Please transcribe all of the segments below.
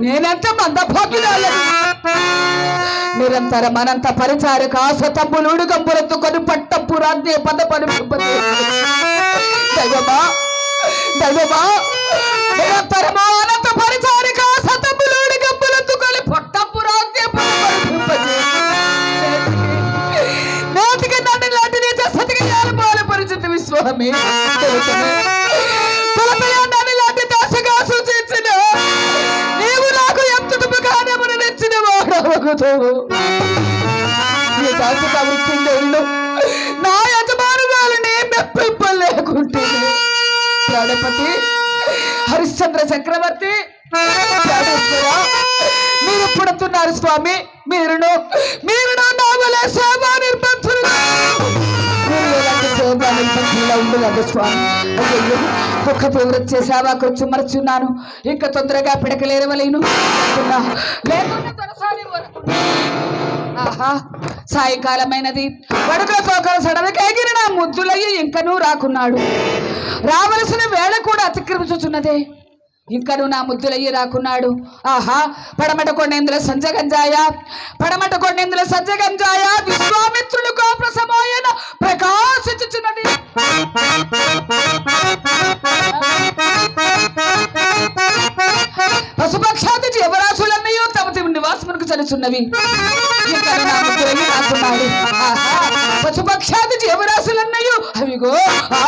నేనెంత మందభాగ్యురాలని నిరంతరం అనంత పరిచారక స్వతంబులుడు గంపులెత్తుకొని పట్టప్పు రాజ్య పద పరిపింపజే దైవమా? దైవమా? నిరంతరమా అనంత పరిచారిక సతంబులుడు గంపులెత్తుకొని పట్టప్పు రాజ్య పద పరిపింపజే నేటికి నన్ను లాంటి నీచ స్థితికి ఏలపాల పరిస్థితి విశ్వమే. వాడవగుతూ నీ దాసిక వృత్తిండేళ్ళు నా యజమానురాలని మెప్పింపలేకుంటే ప్రాణపతి హరిశ్చంద్ర చక్రవర్తి మీరు పుడుతున్నారు స్వామి మీరును మీరు నా వలె సేవా నిర్బంధులు ఎలాంటి సేవా నిర్బంధులుగా ఉండదండి స్వామి అయ్యో ఇంకా తొందరగా పిడకలేరవలేను. ఆహా సాయంకాలమైనది. వడుకలతో సడలకి ఎగిరిన ముద్దులయ్యి ఇంకనూ రాకున్నాడు. రావలసిన వేళ కూడా అతిక్రమించుచున్నదే. ఇంకను నా ముద్దులయ్యి రాకున్నాడు. ఆహా పడమట కొండేంద్ర సంజగంజాయ పడమట కొండేంద్ర సంజగంజాయ విశ్వామిత్రుడు కోప్రసమోయన ప్రకాశించుచున్నది. పశుపక్షాది జీవరాశులన్నయో తమ తమ నివాసమునకు చలుచున్నవి. ఇంకను నా ముద్దులయ్యి రాకున్నాడు. ఆహా పశుపక్షాది జీవరాశులన్నయో అవిగో ఆ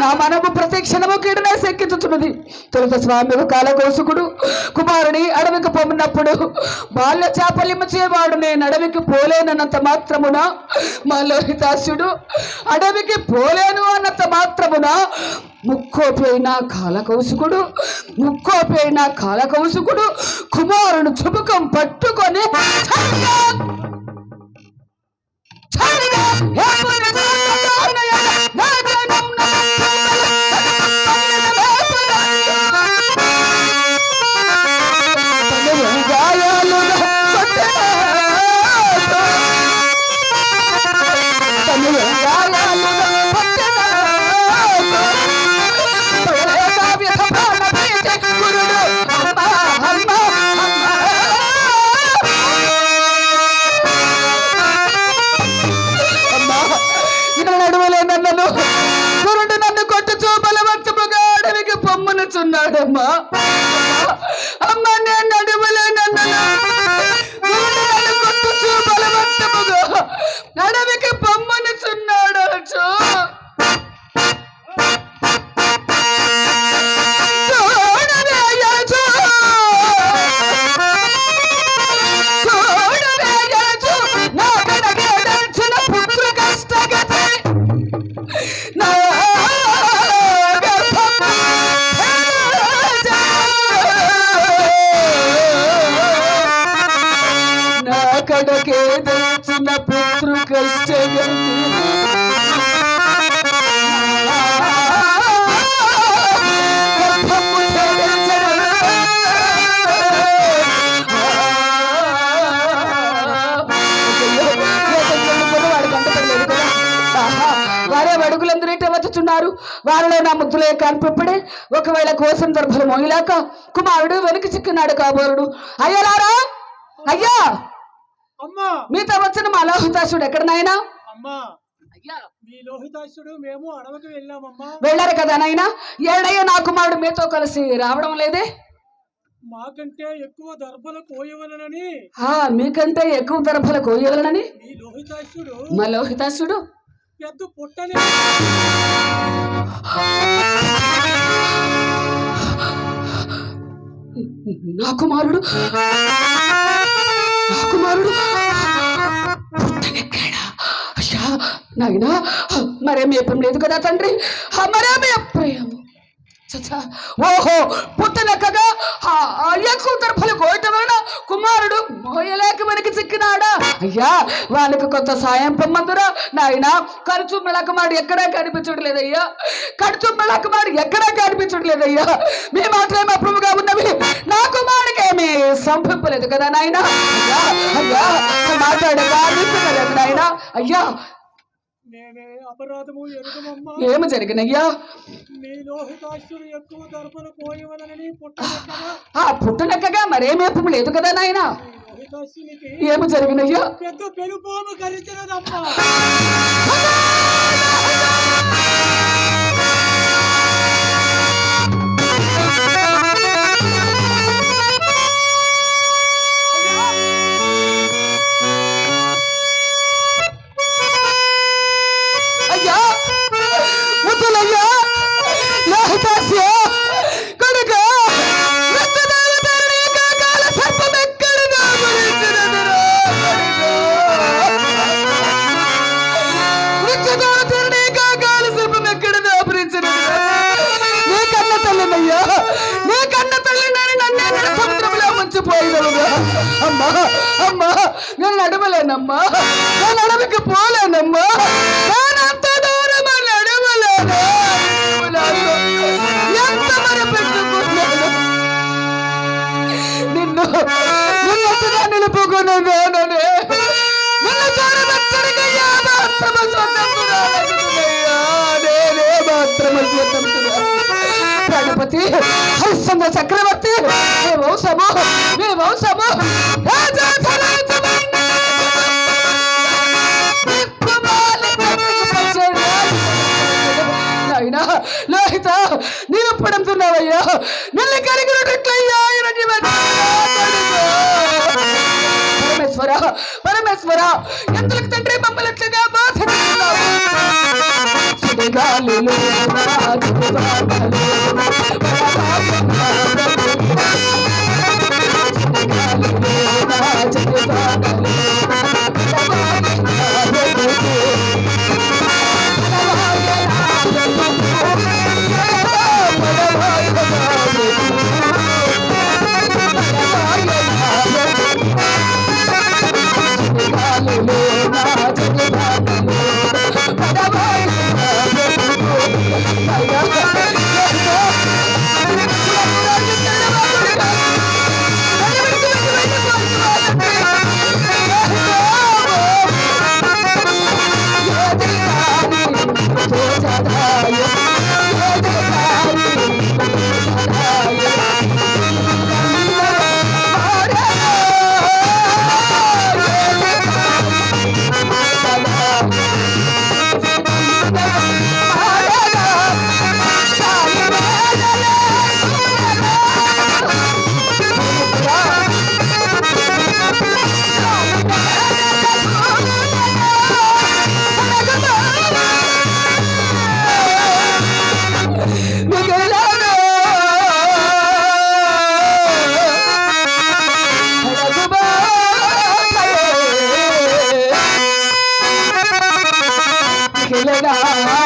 నా మనము ప్రతి క్షణము కీడనే శక్కించుచున్నది తొలుత స్వామి కాలకోసుకుడు కుమారుని అడవికి పొమ్మినప్పుడు బాల్య చాపల్యము చేయవాడు నేను అడవికి పోలేనన్నంత మాత్రమున మా లోహితాసుడు అడవికి పోలేను అన్నంత మాత్రమున ముక్కోపోయిన కాలకౌసుకుడు ముక్కోపోయిన కాలకౌసుకుడు కుమారుని చుబుకం పట్టుకొని చిన్న అంటపడలేదు కదా. ఆహా, వారే అడుగులందరిట వచ్చుచున్నారు. వారిలో నా ముద్దులే కనిపిప్పడే ఒకవేళ కోసం దర్భలు మోయలేక కుమారుడు వెనక్కి చిక్కినాడు కాబోరుడు. అయ్యలారా అయ్యా! మీతో వచ్చిన మా లోహితాసుడు ఎక్కడ నాయనా అమ్మా! అయ్యా! మీ లోహితాసుడు మేము అడవికి వెళ్ళామమ్మా. వెళ్ళారు కదా నాయనా? ఏడయ్య నా కుమారుడు మీతో కలిసి రావడం లేదే? మాకంటే ఎక్కువ దర్భలు కోయవలనని. ఆ మీకంటే ఎక్కువ దర్భలు కోయగలనని మీ లోహితాసుడు మా లోహితాసుడు? పెద్ద పుట్టని. నా కుమారుడు? నా కుమారుడు అయ్యా నాయనా మరేం చెప్పం లేదు కదా తండ్రి. మరేం ఓహో పుట్టనెక్కగా ఆ, ఆ ఎక్కువ తరఫులు కోయటం వలన కుమారుడు మోయలేక వెనక్కి చిక్కినాడా? అయ్యా వాళ్ళకి కొంత సాయం పొమ్మందురా. నాయన ఖర్చు మిళకమాడు ఎక్కడా కనిపించట్లేదయ్యా. ఖర్చు మిళకమాడు ఎక్కడా కనిపించట్లేదయ్యా. మీ మాత్రమే అప్రముగా ఉన్నవి. నా కుమారుడికి ఏమీ సంపింపలేదు కదా నాయన? అయ్యా అయ్యా మాట్లాడగా నాయన. అయ్యా మేమే అపరాధము ఎరుగమమ్మా. ఏమి జరిగినయ్యా? మీ లోహితాసుడు ఎక్కువ దర్భలు కోయవలనని పుట్టనెక్కగా ఆ పుట్టనెక్కగా మరేమేపం లేదు కదా నాయన? ఏమి జరిగినయ్యా? పెద్ద పెనుపాము కరిచినదమ్మా. సముద్రంలో ముంచిపోయినవుగా అమ్మా అమ్మా నేను నడవలేనమ్మా నేను అడవికి పోలేనమ్మా. నేనంత దూరం నడవలేను ఎంత మరి పెట్టుకున్నాను? నిన్ను నిన్నట్టుగా నిలుపుకున్నానే నిన్ను నేనే చక్రవర్తి హరిశ్చంద్ర చక్రవర్తి మీ వంశము మీ వంశము రాజాధరాజమైన లోహిత నీవు పడుతున్నావయ్యా నిన్ను కలిగినట్లయ్యా పరమేశ్వర పరమేశ్వర ఎందుకు తండ్రి మమ్మల్ని బాధ బాధపడుతున్నావు సుడిగాలిలో రాజుగాలిలో Bye.